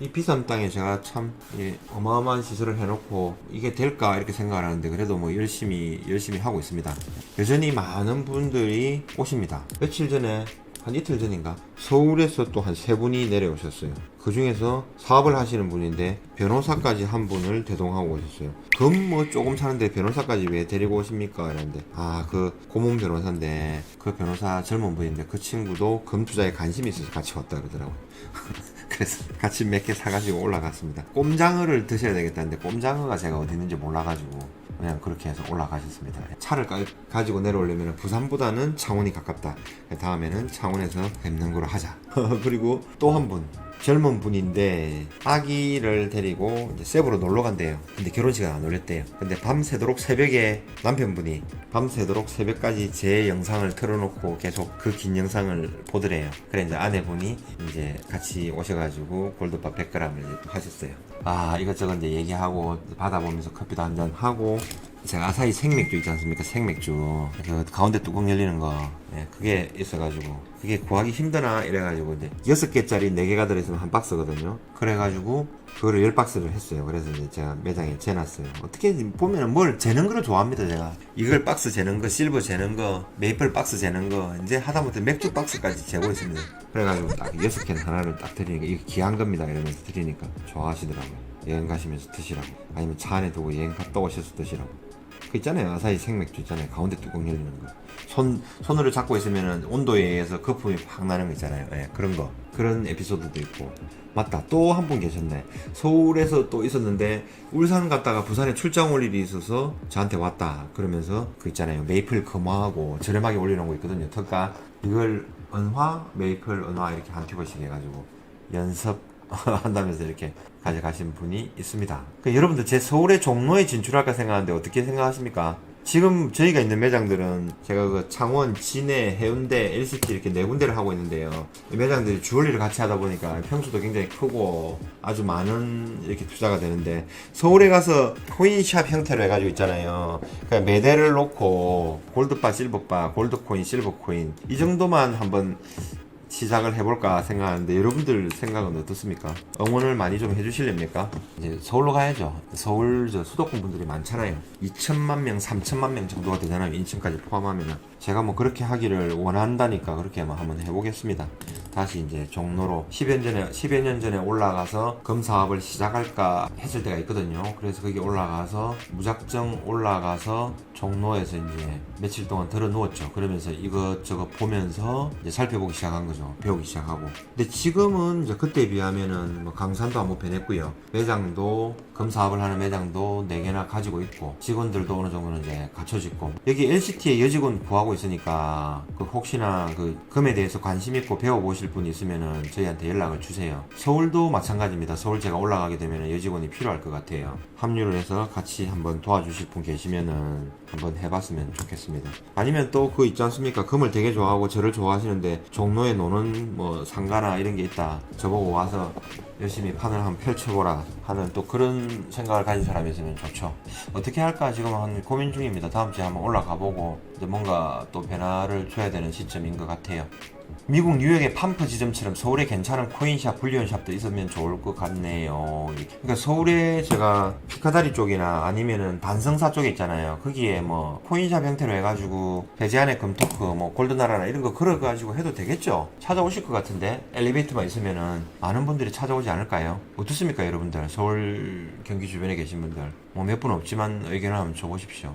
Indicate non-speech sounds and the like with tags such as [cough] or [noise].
이 비싼 땅에 제가 참 예, 어마어마한 시설을 해놓고 이게 될까 이렇게 생각을 하는데 그래도 뭐 열심히 열심히 하고 있습니다. 여전히 많은 분들이 오십니다. 며칠 전에 한 이틀 전인가 서울에서 또 한 세 분이 내려오셨어요. 그 중에서 사업을 하시는 분인데 변호사까지 한 분을 대동하고 오셨어요. 금 뭐 조금 사는데 변호사까지 왜 데리고 오십니까? 이랬는데 아 그 고문 변호사인데 그 변호사 젊은 분인데 그 친구도 금 투자에 관심이 있어서 같이 왔다 그러더라고요. [laughs] 그래서 같이 몇 개 사가지고 올라갔습니다. 꼼장어를 드셔야 되겠다는데 꼼장어가 제가 어디 있는지 몰라가지고 그냥 그렇게 해서 올라가셨습니다. 차를 가, 가지고 내려오려면 부산보다는 창원이 가깝다. 다음에는 창원에서 뵙는 걸로 하자. [laughs] 그리고 또 한 분. 젊은 분인데 아기를 데리고 이제 세부로 놀러 간대요. 근데 결혼식은 안 올렸대요. 근데 밤새도록 새벽에 남편분이 밤새도록 새벽까지 제 영상을 틀어놓고 계속 그 긴 영상을 보더래요. 그래 이제 아내분이 이제 같이 오셔가지고 골드바 100g을 하셨어요. 아 이것저것 이제 얘기하고 받아보면서 커피도 한 잔 하고 제가 아사히 생맥주 있지 않습니까? 생맥주 그 가운데 뚜껑 열리는 거 예, 그게 있어가지고 그게 구하기 힘드나 이래가지고 이제 여섯 개짜리 네 개가 들어있으면 한 박스거든요. 그래가지고 그거를 열 박스를 했어요. 그래서 이제 제가 매장에 재놨어요. 어떻게 보면은 뭘 재는 거를 좋아합니다. 제가 이걸 박스 재는 거, 실버 재는 거, 메이플 박스 재는 거 이제 하다못해 맥주 박스까지 재고 있습니다. 그래가지고 딱 여섯 개는 하나를 딱 드리니까 이게 귀한 겁니다. 이러면서 드리니까 좋아하시더라고요. 여행 가시면서 드시라고 아니면 차 안에 두고 여행 갔다 오셔서 드시라고. 그 있잖아요. 아사히 생맥주 있잖아요. 가운데 뚜껑 열리는 거. 손, 손으로 잡고 있으면은 온도에 의해서 거품이 확 나는 거 있잖아요. 예, 그런 거. 그런 에피소드도 있고. 맞다. 또 한 분 계셨네. 서울에서 또 있었는데, 울산 갔다가 부산에 출장 올 일이 있어서 저한테 왔다. 그러면서 그 있잖아요. 메이플 금화하고 저렴하게 올려놓은 거 있거든요. 특가. 이걸 은화, 메이플, 은화 이렇게 한 튜버씩 해가지고 연습 [laughs] 한다면서 이렇게 가져가신 분이 있습니다. 그 여러분들 제 서울의 종로에 진출할까 생각하는데 어떻게 생각하십니까? 지금 저희가 있는 매장들은 제가 그 창원, 진해, 해운대, LCT 이렇게 네 군데를 하고 있는데요. 이 매장들이 주얼리를 같이 하다 보니까 평수도 굉장히 크고 아주 많은 이렇게 투자가 되는데 서울에 가서 코인샵 형태로 해가지고 있잖아요. 그냥 매대를 놓고 골드바, 실버바, 골드코인, 실버코인 이 정도만 한번 시작을 해볼까 생각하는데 여러분들 생각은 어떻습니까? 응원을 많이 좀 해주실렵니까? 이제 서울로 가야죠. 서울 저 수도권 분들이 많잖아요. 2천만 명, 3천만 명 정도가 되잖아요. 인천까지 포함하면은 제가 뭐 그렇게 하기를 원한다니까 그렇게 뭐 한번 해보겠습니다. 다시 이제 종로로 10여 년 전에 10여 년 전에 올라가서 검 사업을 시작할까 했을 때가 있거든요. 그래서 거기 올라가서 무작정 올라가서 종로에서 이제 며칠 동안 들어 누웠죠. 그러면서 이것저것 보면서 이제 살펴보기 시작한 거죠. 배우기 시작하고. 근데 지금은 이제 그때에 비하면은 뭐 강산도 한번 변했고요. 매장도 검 사업을 하는 매장도 4개나 가지고 있고 직원들도 어느 정도는 이제 갖춰지고 여기 LCT에 여직원 구하고 있으니까 그 혹시나 그 금에 대해서 관심 있고 배워보 실 분이 있으면은 저희한테 연락을 주세요. 서울도 마찬가지입니다. 서울 제가 올라가게 되면은 여직원이 필요할 것 같아요. 합류를 해서 같이 한번 도와주실 분 계시면은 한번 해봤으면 좋겠습니다. 아니면 또 그 있지 않습니까? 금을 되게 좋아하고 저를 좋아하시는데 종로에 노는 뭐 상가나 이런 게 있다. 저보고 와서 열심히 판을 한번 펼쳐보라 하는 또 그런 생각을 가진 사람이 있으면 좋죠. 어떻게 할까 지금 한 고민 중입니다. 다음 주에 한번 올라가 보고 이제 뭔가 또 변화를 줘야 되는 시점인 것 같아요. 미국 뉴욕의 팜프 지점처럼 서울에 괜찮은 코인샵, 불리언샵도 있으면 좋을 것 같네요. 그러니까 서울에 제가 피카다리 쪽이나 아니면은 반성사 쪽에 있잖아요. 거기에 뭐 코인샵 형태로 해가지고 배제안의 금토크, 뭐 골드나라나 이런 거 걸어가지고 해도 되겠죠? 찾아오실 것 같은데 엘리베이터만 있으면은 많은 분들이 찾아오지 않을까요? 어떻습니까, 여러분들? 서울 경기 주변에 계신 분들 뭐 몇 분 없지만 의견을 한번 줘보십시오.